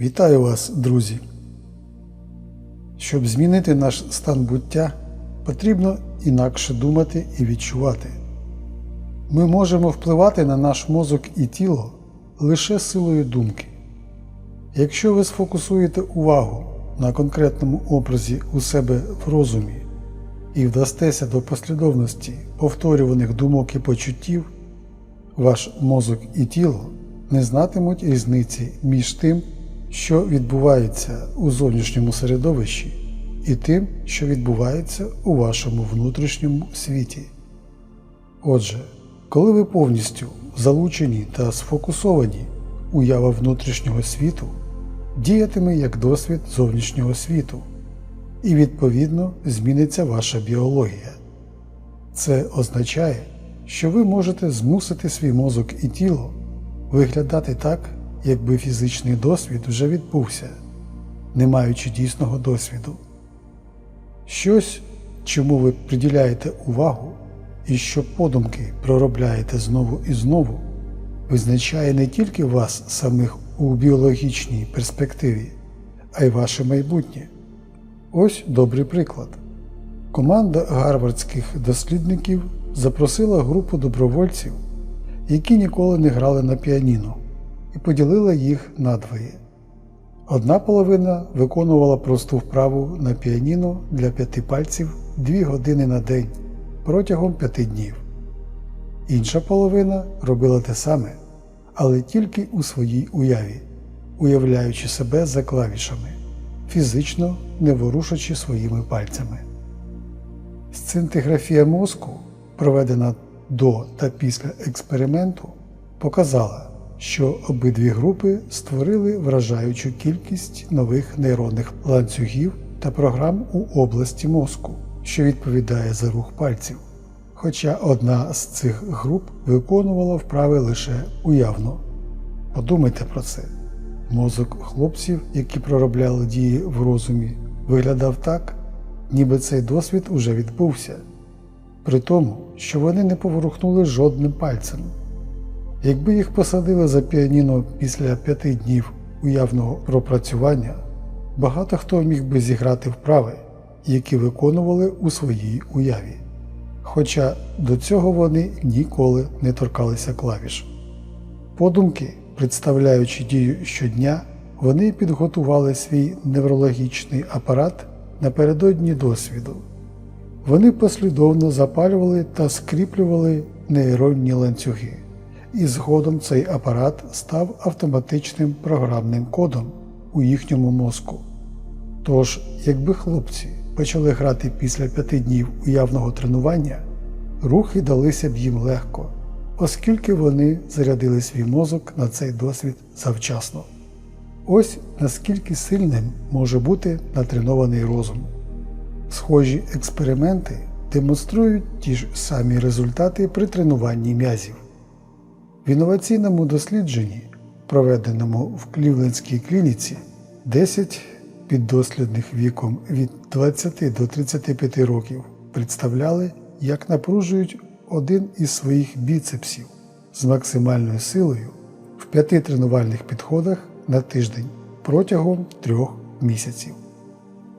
Вітаю вас, друзі! Щоб змінити наш стан буття, потрібно інакше думати і відчувати. Ми можемо впливати на наш мозок і тіло лише силою думки. Якщо ви сфокусуєте увагу на конкретному образі у себе в розумі і вдастеся до послідовності повторюваних думок і почуттів, ваш мозок і тіло не знатимуть різниці між тим, що відбувається у зовнішньому середовищі, і тим, що відбувається у вашому внутрішньому світі. Отже, коли ви повністю залучені та сфокусовані, уява внутрішнього світу діятиме як досвід зовнішнього світу, і відповідно зміниться ваша біологія. Це означає, що ви можете змусити свій мозок і тіло виглядати так, якби фізичний досвід вже відбувся, не маючи дійсного досвіду. Щось, чому ви приділяєте увагу і що подумки проробляєте знову і знову, визначає не тільки вас самих у біологічній перспективі, а й ваше майбутнє. Ось добрий приклад. Команда гарвардських дослідників запросила групу добровольців, які ніколи не грали на піаніно, і поділила їх надвоє. Одна половина виконувала просту вправу на піаніно для п'яти пальців дві години на день протягом п'яти днів. Інша половина робила те саме, але тільки у своїй уяві, уявляючи себе за клавішами, фізично не ворушачи своїми пальцями. Сцинтиграфія мозку, проведена до та після експерименту, показала, що обидві групи створили вражаючу кількість нових нейронних ланцюгів та програм у області мозку, що відповідає за рух пальців. Хоча одна з цих груп виконувала вправи лише уявно. Подумайте про це. Мозок хлопців, які проробляли дії в розумі, виглядав так, ніби цей досвід уже відбувся, при тому, що вони не поворухнули жодним пальцем. Якби їх посадили за піаніно після п'яти днів уявного пропрацювання, багато хто міг би зіграти вправи, які виконували у своїй уяві. Хоча до цього вони ніколи не торкалися клавіш. Подумки, представляючи дію щодня, вони підготували свій неврологічний апарат напередодні досвіду. Вони послідовно запалювали та скріплювали нейронні ланцюги, і згодом цей апарат став автоматичним програмним кодом у їхньому мозку. Тож, якби хлопці почали грати після п'яти днів уявного тренування, рухи далися б їм легко, оскільки вони зарядили свій мозок на цей досвід завчасно. Ось наскільки сильним може бути натренований розум. Схожі експерименти демонструють ті ж самі результати при тренуванні м'язів. В інноваційному дослідженні, проведеному в Клівлендській клініці, 10 піддослідних віком від 20 до 35 років представляли, як напружують один із своїх біцепсів з максимальною силою в п'яти тренувальних підходах на тиждень протягом трьох місяців.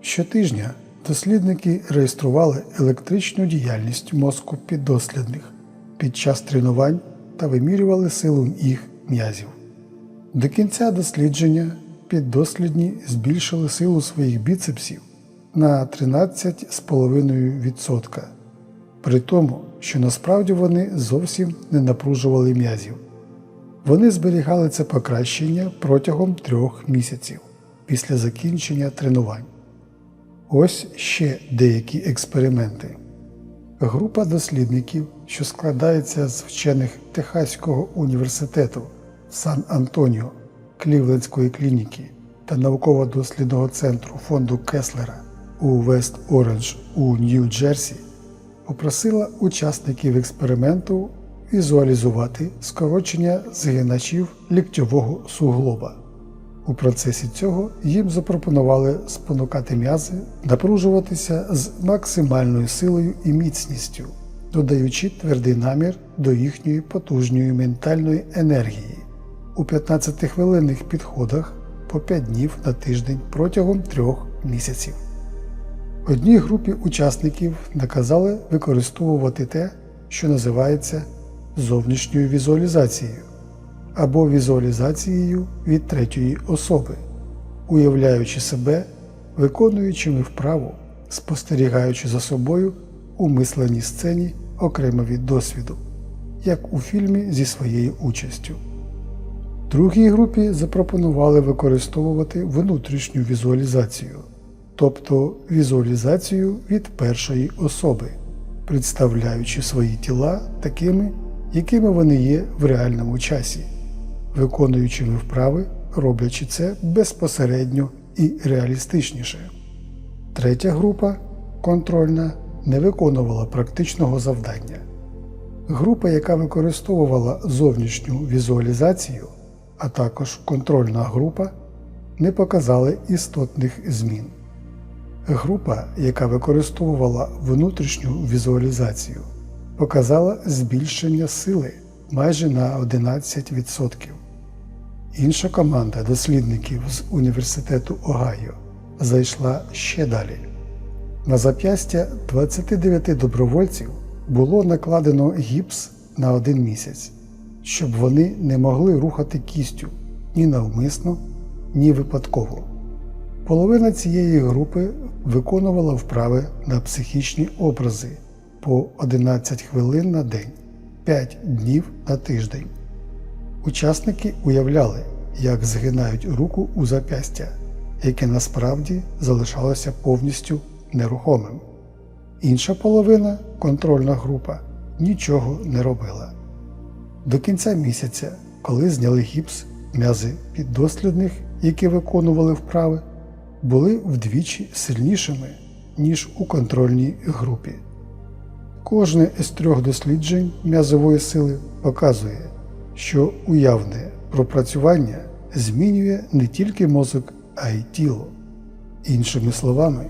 Щотижня дослідники реєстрували електричну діяльність мозку піддослідних під час тренувань та вимірювали силу їх м'язів. До кінця дослідження піддослідні збільшили силу своїх біцепсів на 13,5%, при тому, що насправді вони зовсім не напружували м'язів. Вони зберігали це покращення протягом трьох місяців після закінчення тренувань. Ось ще деякі експерименти. Група дослідників, що складається з вчених Техаського університету Сан-Антоніо, Клівлендської клініки та науково-дослідного центру фонду Кеслера у Вест Оранж у Нью-Джерсі, попросила учасників експерименту візуалізувати скорочення згиначів ліктьового суглоба. У процесі цього їм запропонували спонукати м'язи напружуватися з максимальною силою і міцністю, додаючи твердий намір до їхньої потужної ментальної енергії. У 15-хвилинних підходах по 5 днів на тиждень протягом трьох місяців. Одній групі учасників наказали використовувати те, що називається зовнішньою візуалізацією або візуалізацією від третьої особи, уявляючи себе, виконуючими вправу, спостерігаючи за собою у мисленій сцені окремо від досвіду, як у фільмі зі своєю участю. Другій групі запропонували використовувати внутрішню візуалізацію, тобто візуалізацію від першої особи, представляючи свої тіла такими, якими вони є в реальному часі, виконуючими вправи, роблячи це безпосередньо і реалістичніше. Третя група контрольна не виконувала практичного завдання. Група, яка використовувала зовнішню візуалізацію, а також контрольна група, не показали істотних змін. Група, яка використовувала внутрішню візуалізацію, показала збільшення сили майже на 11%. Інша команда дослідників з університету Огайо зайшла ще далі. На зап'ястя 29 добровольців було накладено гіпс на один місяць, щоб вони не могли рухати кістю ні навмисно, ні випадково. Половина цієї групи виконувала вправи на психічні образи по 11 хвилин на день, 5 днів на тиждень. Учасники уявляли, як згинають руку у зап'ястя, яке насправді залишалося повністю нерухомим. Інша половина, контрольна група, нічого не робила. До кінця місяця, коли зняли гіпс, м'язи піддослідних, які виконували вправи, були вдвічі сильнішими, ніж у контрольній групі. Кожне із трьох досліджень м'язової сили показує, що уявне пропрацювання змінює не тільки мозок, а й тіло. Іншими словами,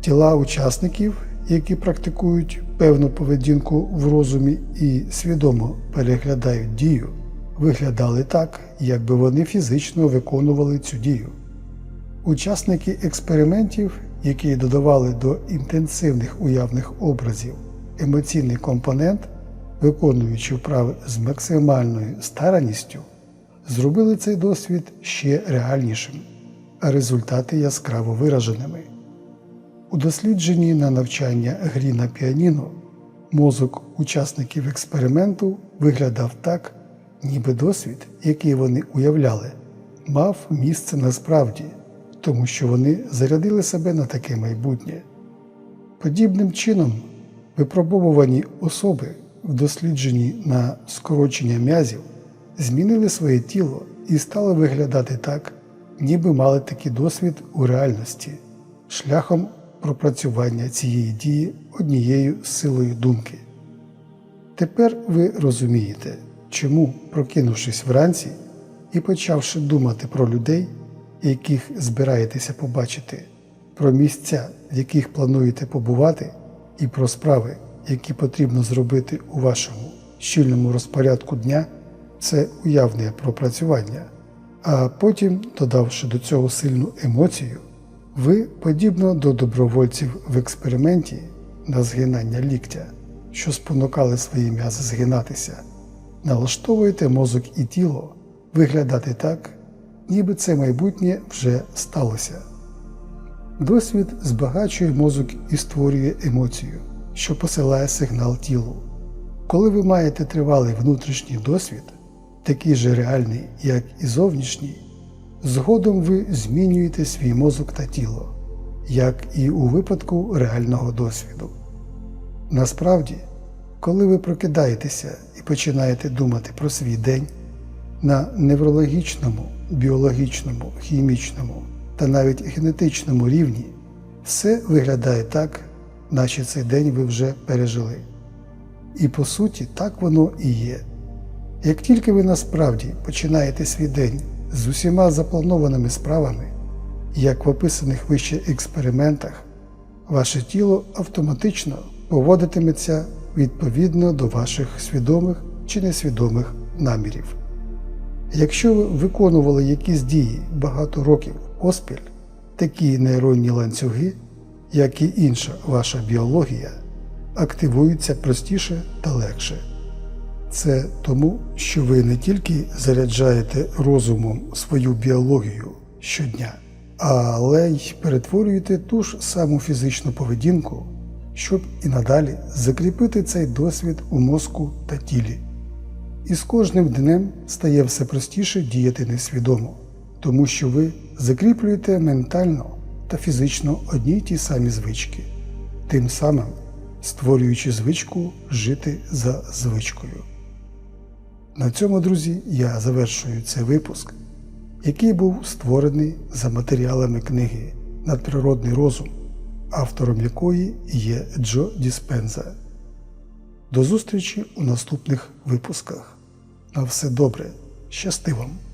тіла учасників, які практикують певну поведінку в розумі і свідомо переглядають дію, виглядали так, якби вони фізично виконували цю дію. Учасники експериментів, які додавали до інтенсивних уявних образів емоційний компонент, виконуючи вправи з максимальною старанністю, зробили цей досвід ще реальнішим, а результати яскраво вираженими. У дослідженні на навчання грі на піаніно мозок учасників експерименту виглядав так, ніби досвід, який вони уявляли, мав місце насправді, тому що вони зарядили себе на таке майбутнє. Подібним чином, випробовувані особи в дослідженні на скорочення м'язів змінили своє тіло і стали виглядати так, ніби мали такий досвід у реальності, шляхом пропрацювання цієї дії однією силою думки. Тепер ви розумієте, чому, прокинувшись вранці і почавши думати про людей, яких збираєтеся побачити, про місця, в яких плануєте побувати, і про справи, які потрібно зробити у вашому щільному розпорядку дня, це уявне пропрацювання, а потім, додавши до цього сильну емоцію, ви, подібно до добровольців в експерименті на згинання ліктя, що спонукали свої м'язи згинатися, налаштовуєте мозок і тіло виглядати так, ніби це майбутнє вже сталося. Досвід збагачує мозок і створює емоцію, що посилає сигнал тілу. Коли ви маєте тривалий внутрішній досвід, такий же реальний, як і зовнішній, згодом ви змінюєте свій мозок та тіло, як і у випадку реального досвіду. Насправді, коли ви прокидаєтеся і починаєте думати про свій день на неврологічному, біологічному, хімічному та навіть генетичному рівні, все виглядає так, наче цей день ви вже пережили. І по суті, так воно і є. Як тільки ви насправді починаєте свій день з усіма запланованими справами, як в описаних вище експериментах, ваше тіло автоматично поводитиметься відповідно до ваших свідомих чи несвідомих намірів. Якщо ви виконували якісь дії багато років поспіль, такі нейронні ланцюги, як і інша ваша біологія, активуються простіше та легше. Це тому, що ви не тільки заряджаєте розумом свою біологію щодня, але й перетворюєте ту ж саму фізичну поведінку, щоб і надалі закріпити цей досвід у мозку та тілі. І з кожним днем стає все простіше діяти несвідомо, тому що ви закріплюєте ментально та фізично одні й ті самі звички, тим самим створюючи звичку жити за звичкою. На цьому, друзі, я завершую цей випуск, який був створений за матеріалами книги Надприродний розум, автором якої є Джо Діспенза. До зустрічі у наступних випусках. На все добре, щасти вам!